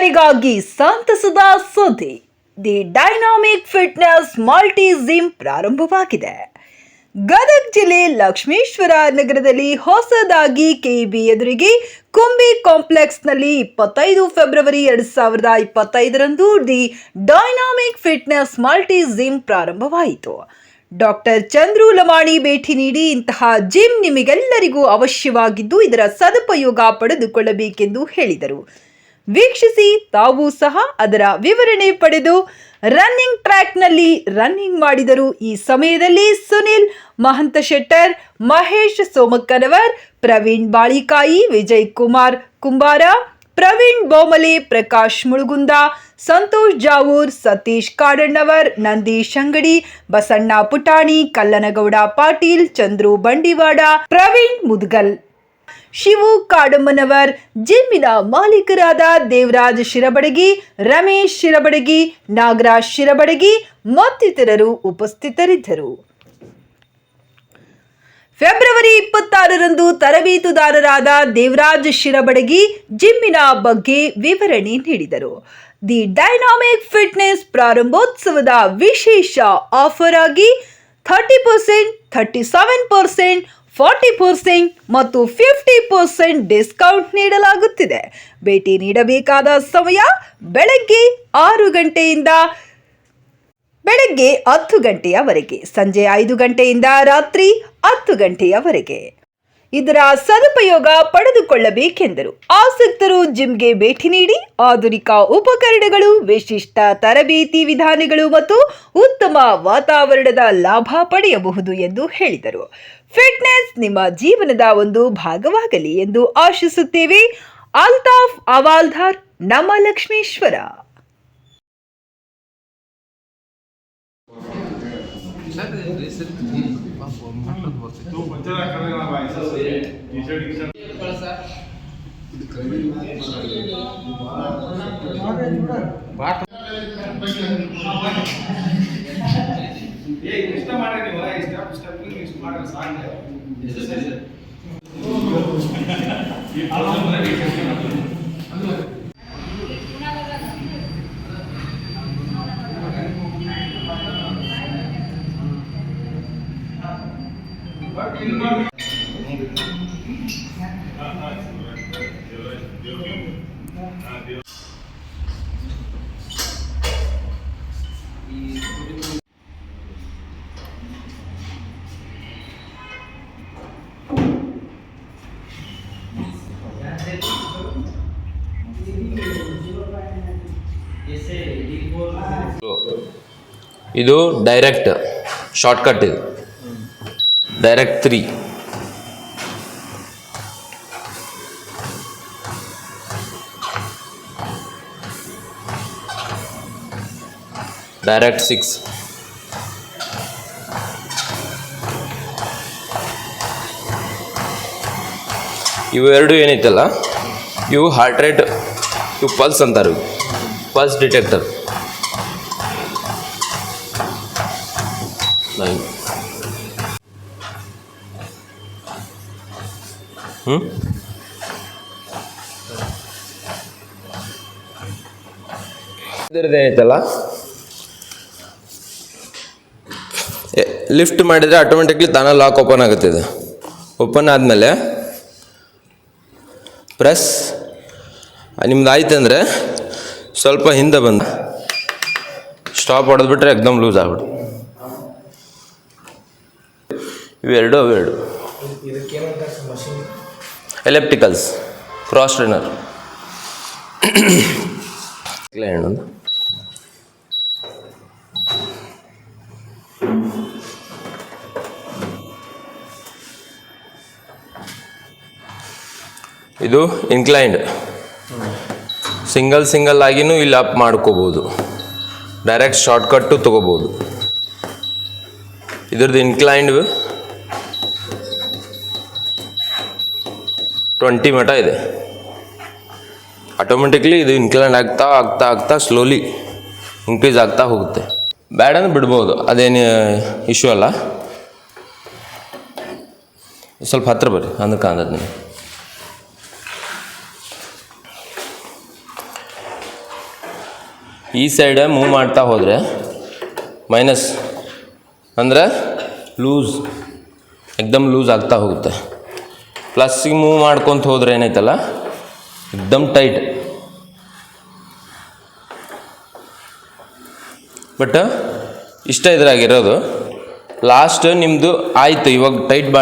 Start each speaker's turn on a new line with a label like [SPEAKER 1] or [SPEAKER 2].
[SPEAKER 1] ಗೆಳೆಯರಿಗಾಗಿ ಸಂತಸದ ಸುದ್ದಿ. The dynamic fitness multi gym ಪ್ರಾರಂಭವಾಗಿದೆ. ಗದಗ ಜಿಲ್ಲೆ ಲಕ್ಷ್ಮೇಶ್ವರ ನಗರದಲ್ಲಿ ಹೊಸದಾಗಿ ಕೆಇಬಿ ಎದುರಿಗೆ ಕುಂಬಿ ಕಾಂಪ್ಲೆಕ್ಸ್ನಲ್ಲಿ ಇಪ್ಪತ್ತೈದು ಫೆಬ್ರವರಿ ಎರಡು ಸಾವಿರದ ಇಪ್ಪತ್ತೈದರಂದು the dynamic fitness multi gym ಪ್ರಾರಂಭವಾಯಿತು. ಡಾಕ್ಟರ್ ಚಂದ್ರು ಲಮಾಣಿ ಭೇಟಿ ನೀಡಿ ಇಂತಹ ಜಿಮ್ ನಿಮಗೆಲ್ಲರಿಗೂ ಅವಶ್ಯವಾಗಿದ್ದು ಇದರ ಸದುಪಯೋಗ ಪಡೆದುಕೊಳ್ಳಬೇಕೆಂದು ಹೇಳಿದರು. ವೀಕ್ಷಿಸಿ, ತಾವು ಸಹ ಅದರ ವಿವರಣೆ ಪಡೆದು ರನ್ನಿಂಗ್ ಟ್ರ್ಯಾಕ್ನಲ್ಲಿ ರನ್ನಿಂಗ್ ಮಾಡಿದರು. ಈ ಸಮಯದಲ್ಲಿ ಸುನಿಲ್, ಮಹಂತ ಶೆಟ್ಟರ್, ಮಹೇಶ್ ಸೋಮಕ್ಕನವರ್, ಪ್ರವೀಣ್ ಬಾಳಿಕಾಯಿ ವಿಜಯ್ ಕುಮಾರ್ ಕುಂಬಾರ, ಪ್ರವೀಣ್ ಬೋಮಲೆ ಪ್ರಕಾಶ್ ಮುಳುಗುಂದ, ಸಂತೋಷ್ ಜಾವೂರ್, ಸತೀಶ್ ಕಾಡಣ್ಣವರ್, ನಂದೀಶ್ ಅಂಗಡಿ, ಬಸಣ್ಣ ಪುಟಾಣಿ, ಕಲ್ಲನಗೌಡ ಪಾಟೀಲ್, ಚಂದ್ರು ಬಂಡಿವಾಡ, ಪ್ರವೀಣ್ ಮುದ್ಗಲ್. ಶಿವು ಕಾಡಮ್ಮನವರ್, ಜಿಮ್ಮಿನ ಮಾಲೀಕರಾದ ದೇವರಾಜ್ ಶಿರಬಡಗಿ, ರಮೇಶ್ ಶಿರಬಡಗಿ, ನಾಗರಾಜ್ ಶಿರಬಡಗಿ ಮತ್ತಿತರರು ಉಪಸ್ಥಿತರಿದ್ದರು. ಫೆಬ್ರವರಿ ಇಪ್ಪತ್ತಾರರಂದು ತರಬೇತುದಾರರಾದ ದೇವರಾಜ್ ಶಿರಬಡಗಿ ಜಿಮ್ಮಿನ ಬಗ್ಗೆ ವಿವರಣೆ ನೀಡಿದರು. ದಿ ಡೈನಾಮಿಕ್ ಫಿಟ್ನೆಸ್ ಪ್ರಾರಂಭೋತ್ಸವದ ವಿಶೇಷ ಆಫರ್ ಆಗಿ thirty percent, thirty seven percent forty percent ಮತ್ತು ಫಿಫ್ಟಿ ಪರ್ಸೆಂಟ್ ಡಿಸ್ಕೌಂಟ್ ನೀಡಲಾಗುತ್ತಿದೆ. ಭೇಟಿ ನೀಡಬೇಕಾದ ಸಮಯ ಬೆಳಗ್ಗೆ ಆರು ಗಂಟೆಯಿಂದ ಬೆಳಗ್ಗೆ ಹತ್ತು ಗಂಟೆಯವರೆಗೆ. ಸಂಜೆ ಐದು ಗಂಟೆಯಿಂದ ರಾತ್ರಿ ಹತ್ತು ಗಂಟೆಯವರೆಗೆ. ಇದರ ಸದುಪಯೋಗ ಪಡೆದುಕೊಳ್ಳಬೇಕೆಂದರು. ಆಸಕ್ತರು ಜಿಮ್ಗೆ ಭೇಟಿ ನೀಡಿ, ಆಧುನಿಕ ಉಪಕರಣಗಳು, ವಿಶಿಷ್ಟ ತರಬೇತಿ ವಿಧಾನಗಳು ಮತ್ತು ಉತ್ತಮ ವಾತಾವರಣದ ಲಾಭ ಪಡೆಯಬಹುದು ಎಂದು ಹೇಳಿದರು. ಫಿಟ್ನೆಸ್ ನಿಮ್ಮ ಜೀವನದ ಒಂದು ಭಾಗವಾಗಲಿ ಎಂದು ಆಶಿಸುತ್ತೇವೆ. ಅಲ್ತಾಫ್ ಅವಾಲ್ಧಾರ್ ನಮ್ಮ ಲಕ್ಷ್ಮೇಶ್ವರ.
[SPEAKER 2] ಇಷ್ಟ ಮಾಡಿ ನೀವು ಸ್ಟೆಪ್ ಸ್ಟೆಪ್ ಇಷ್ಟ ಮಾಡಿ ಸಾಂಗ್
[SPEAKER 3] ಇದು ಡೈರೆಕ್ಟ್ ಶಾರ್ಟ್ಕಟ್ ಇದು. ಡೈರೆಕ್ಟ್ ತ್ರೀ ಡೈರೆಕ್ಟ್ ಸಿಕ್ಸ್ ಇವೆರಡು ಏನೈತಲ್ಲ ಇವು ಹಾರ್ಟ್ ರೇಟ್ ಇವು ಪಲ್ಸ್ ಅಂತಾರೆ ಪಲ್ಸ್ ಡಿಟೆಕ್ಟರ್ ಹ್ಞೂ ಇದರದ್ದು ಏನೈತಲ್ಲ ಲಿಫ್ಟ್ ಮಾಡಿದರೆ ಆಟೋಮೆಟಿಕ್ಲಿ ತಾನೇ ಲಾಕ್ ಓಪನ್ ಆಗುತ್ತೆ ಇದು. ಓಪನ್ ಆದಮೇಲೆ ಪ್ರೆಸ್ ನಿಮ್ದು ಆಯ್ತು ಅಂದರೆ ಸ್ವಲ್ಪ ಹಿಂದೆ ಬಂದು. ಸ್ಟಾಪ್ ಹೊಡೆದ್ಬಿಟ್ರೆ ಎಕ್ದಮ್ ಲೂಸ್ ಆಗ್ಬಿಡು ಇವೆರಡು, ಅವೆರಡು. ಎಲೆಪ್ಟಿಕಲ್ಸ್ ಕ್ರಾಸ್ ಟ್ರೈನರ್ ಇದು ಇನ್ಕ್ಲೈನ್ಡ್ ಸಿಂಗಲ್ ಸಿಂಗಲ್ ಆಗಿನೂ ಇಲ್ಲಿ ಅಪ್ ಮಾಡ್ಕೋಬೋದು. ಡೈರೆಕ್ಟ್ ಶಾರ್ಟ್ಕಟ್ಟು ತೊಗೋಬೋದು. ಇದ್ರದ್ದು ಇನ್ಕ್ಲೈನ್ಡ್ ಟ್ವೆಂಟಿ ಮಟ ಇದೆ. ಆಟೋಮೆಟಿಕ್ಲಿ ಇದು ಇನ್ಕ್ಲೈನ್ ಆಗ್ತಾ ಆಗ್ತಾ ಆಗ್ತಾ ಸ್ಲೋಲಿ ಇನ್ಕ್ರೀಸ್ ಆಗ್ತಾ ಹೋಗುತ್ತೆ. ಬ್ಯಾಡ್ ಅಂದ್ರೆ ಬಿಡ್ಬೋದು, ಅದೇನು ಇಶ್ಯೂ ಅಲ್ಲ. ಸ್ವಲ್ಪ ಹತ್ರ ಬರ್ರಿ, ಅಂದ್ರೆ ಕಾಂದದ್ದು ನೀವು ಈ ಸೈಡ್ ಮೂವ್ ಮಾಡ್ತಾ ಹೋದರೆ ಮೈನಸ್ ಅಂದರೆ ಲೂಸ್ ಎಕ್ದಮ್ ಲೂಸ್ ಆಗ್ತಾ ಹೋಗುತ್ತೆ. ಪ್ಲಸ್ಸಿಗೆ ಮೂವ್ ಮಾಡ್ಕೊತ ಹೋದ್ರೆ ಏನೈತಲ್ಲ? ಎಕ್ದಮ್ ಟೈಟ್ ಬಟ್ ಇಷ್ಟ ಇದ್ರಾಗಿರೋದು ಲಾಸ್ಟ್ ನಿಮ್ಮದು ಆಯಿತು, ಇವಾಗ ಟೈಟ್ ಬಾ